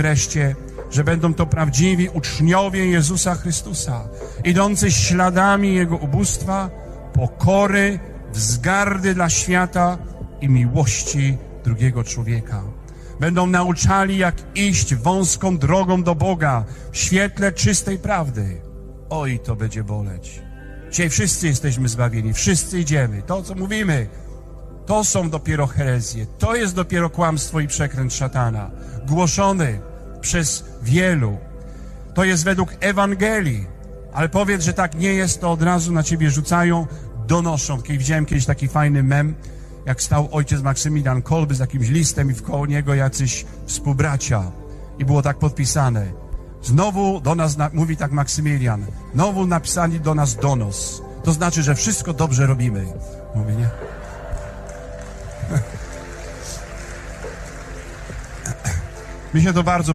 wreszcie, że będą to prawdziwi uczniowie Jezusa Chrystusa, idący śladami Jego ubóstwa, pokory, wzgardy dla świata i miłości drugiego człowieka. Będą nauczali, jak iść wąską drogą do Boga w świetle czystej prawdy. Oj, to będzie boleć. Dzisiaj wszyscy jesteśmy zbawieni, wszyscy idziemy. To, co mówimy, to są dopiero herezje, to jest dopiero kłamstwo i przekręt szatana, głoszony przez wielu. To jest według Ewangelii, ale powiedz, że tak nie jest, to od razu na ciebie rzucają, donoszą. Kiedy widziałem kiedyś taki fajny mem, jak stał ojciec Maksymilian Kolby z jakimś listem i wkoło niego jacyś współbracia. I było tak podpisane. Znowu do nas, na, mówi tak Maksymilian, znowu napisali do nas donos. To znaczy, że wszystko dobrze robimy. Mówi, nie? Mi się to bardzo